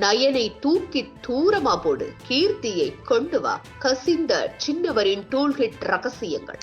நயனை தூக்கி தூரமா போடு கீர்த்தியை கொண்டு வா. கசிந்த சின்னவரின் டூல்கிட் ரகசியங்கள்.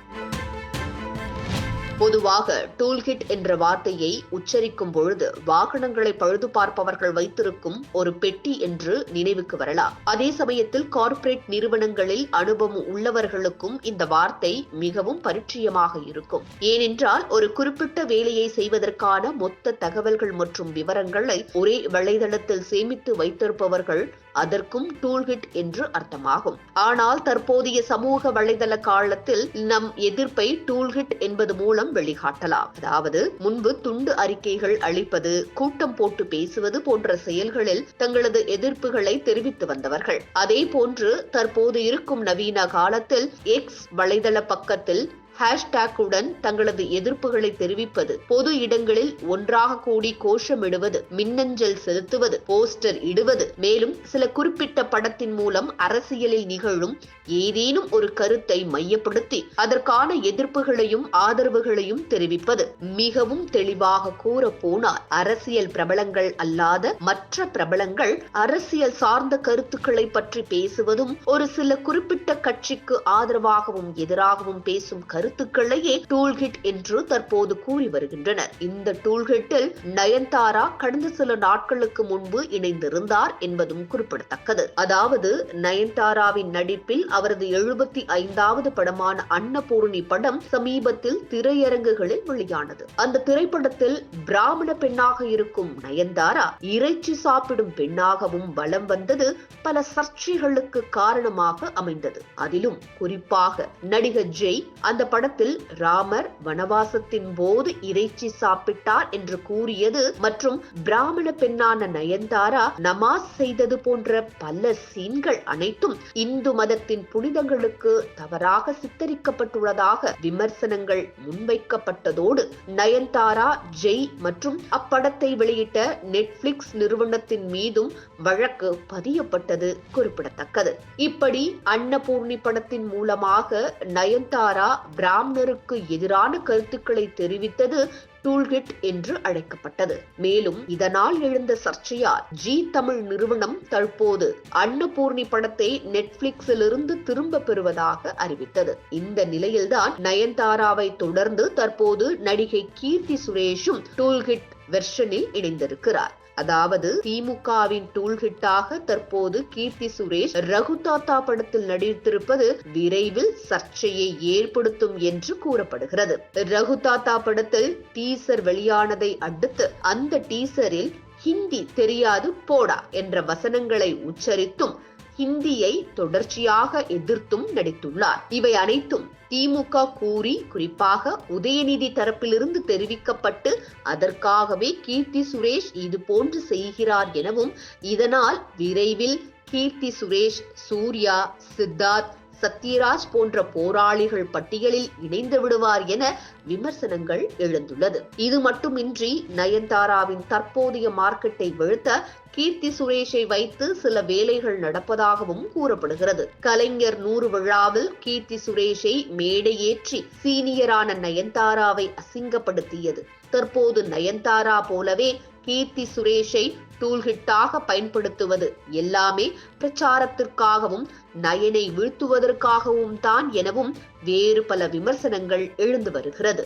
பொதுவாக டூல்கிட் என்ற வார்த்தையை உச்சரிக்கும் பொழுது வாகனங்களை பழுது பார்ப்பவர்கள் வைத்திருக்கும் ஒரு பெட்டி என்று நினைவுக்கு வரலாம். அதே சமயத்தில் கார்ப்பரேட் நிறுவனங்களில் அனுபவம் உள்ளவர்களுக்கும் இந்த வார்த்தை மிகவும் பரிச்சயமாக இருக்கும். ஏனென்றால் ஒரு குறிப்பிட்ட வேலையை செய்வதற்கான மொத்த தகவல்கள் மற்றும் விவரங்களை ஒரே வலைதளத்தில் சேமித்து வைத்திருப்பவர்கள் அதற்கும் டூல்கிட் என்று அர்த்தமாகும். ஆனால் தற்போதைய சமூக வலைதள காலத்தில் நம் எதிர்ப்பை டூல்கிட் என்பது மூலம் வெளிகாட்டலாம் அதாவது முன்பு துண்டு அறிக்கைகள் அளிப்பது கூட்டம் போட்டு பேசுவது போன்ற செயல்களில் தங்களது எதிர்ப்புகளை தெரிவித்து வந்தவர்கள். அதே போன்று தற்போது இருக்கும் நவீன காலத்தில் எக்ஸ் வலைதள பக்கத்தில் ஹேஷ்டேக்குடன் தங்களது எதிர்ப்புகளை தெரிவிப்பது பொது இடங்களில் ஒன்றாக கூடி கோஷமிடுவது மின்னஞ்சல் செலுத்துவது போஸ்டர் இடுவது. மேலும் சில குறிப்பிட்ட படத்தின் மூலம் அரசியலில் நிகழும் ஏதேனும் ஒரு கருத்தை மையப்படுத்தி அதற்கான எதிர்ப்புகளையும் ஆதரவுகளையும் தெரிவிப்பது. மிகவும் தெளிவாக கூற போனால் அரசியல் பிரபலங்கள் அல்லாத மற்ற பிரபலங்கள் அரசியல் சார்ந்த கருத்துக்களை பற்றி பேசுவதும் ஒரு சில குறிப்பிட்ட கட்சிக்கு ஆதரவாகவும் எதிராகவும் பேசும் கருத்துக்களையே டூல்கிட் என்று தற்போது கூறி வருகின்றனர். இந்த டூல்கிட்டில் நயன்தாரா கடந்த சில நாட்களுக்கு முன்பு இணைந்திருந்தார் என்பதும் குறிப்பிடத்தக்கது. அதாவது நயன்தாராவின் நடிப்பில் அவரது எழுபத்தி ஐந்தாவது படமான அன்னபூர்ணி படம் சமீபத்தில் திரையரங்குகளில் வெளியானது. அந்த திரைப்படத்தில் பிராமண பெண்ணாக இருக்கும் நயன்தாரா இறைச்சி சாப்பிடும் பெண்ணாகவும் வலம் வந்தது பல சர்ச்சைகளுக்கு காரணமாக அமைந்தது. அதிலும் குறிப்பாக நடிகர் ஜெய் அந்த படத்தில் ராமர் வனவாசத்தின் போது இறைச்சி சாப்பிட்டார் என்று கூறியது மற்றும் பிராமண பெண்ணான நயன்தாரா நமாஸ் செய்தது போன்ற பல சீன்கள் அனைத்தும் இந்து மதத்தின் புனிதங்களுக்கு தவறாக சித்தரிக்கப்பட்டுள்ளதாக விமர்சனங்கள் முன்வைக்கப்பட்டதோடு நயன்தாரா ஜெய் மற்றும் அப்படத்தை வெளியிட்ட நெட்ஃபிளிக்ஸ் நிறுவனத்தின் மீதும் வழக்கு பதியப்பட்டது குறிப்பிடத்தக்கது. இப்படி அன்னபூர்ணி படத்தின் மூலமாக நயன்தாரா ராம்னருக்கு எதிரான கருத்துக்களை தெரிவித்தது டூல்கிட் என்று அழைக்கப்பட்டது. மேலும் இதனால் எழுந்த சர்ச்சையால் ஜி தமிழ் நிறுவனம் தற்போது அன்னபூர்ணி படத்தை நெட்ஃபிளிக்ஸிலிருந்து திரும்ப பெறுவதாக அறிவித்தது. இந்த நிலையில்தான் நயன்தாராவை தொடர்ந்து தற்போது நடிகை கீர்த்தி சுரேஷும் டூல்கிட் வெர்ஷனில் இணைந்திருக்கிறார். அதாவது திமுகவின் டூல்ஹிட்டாக தற்போது கீர்த்தி சுரேஷ் ரகுதாத்தா படத்தில் நடித்திருப்பது விரைவில் சர்ச்சையை ஏற்படுத்தும் என்று கூறப்படுகிறது. ரகு தாத்தா படத்தில் டீசர் வெளியானதை அடுத்து அந்த டீசரில் ஹிந்தி தெரியாது போடா என்ற வசனங்களை உச்சரித்தும் ஹிந்தியை தொடர்ச்சியாக எதிர்த்தும் நடித்துள்ளார். இவை அனைத்தும் திமுக கூறி குறிப்பாக உதயநிதி தரப்பிலிருந்து தெரிவிக்கப்பட்டு அதற்காகவே கீர்த்தி சுரேஷ் இது போன்று செய்கிறார் எனவும் இதனால் விரைவில் கீர்த்தி சுரேஷ் சூர்யா சித்தார்த் சத்யராஜ் போன்ற போராளிகள் பட்டியலில் இணைந்து விடுவார் என விமர்சனங்கள் எழுந்துள்ளது. இது மட்டுமின்றி நயன்தாராவின் தற்போதைய மார்க்கெட்டை வீழ்த்த கீர்த்தி சுரேஷை வைத்து சில வேலைகள் நடப்பதாகவும் கூறப்படுகிறது. கலைஞர் நூறு விழாவில் கீர்த்தி சுரேஷை மேடையேற்றி சீனியரான நயன்தாராவை அசிங்கப்படுத்தியது. தற்போது நயன்தாரா போலவே கீர்த்தி சுரேஷை டூல்கிட்டாக பயன்படுத்துவது எல்லாமே பிரச்சாரத்திற்காகவும் நயனை வீழ்த்துவதற்காகவும் தான் எனவும் வேறு பல விமர்சனங்கள் எழுந்து வருகிறது.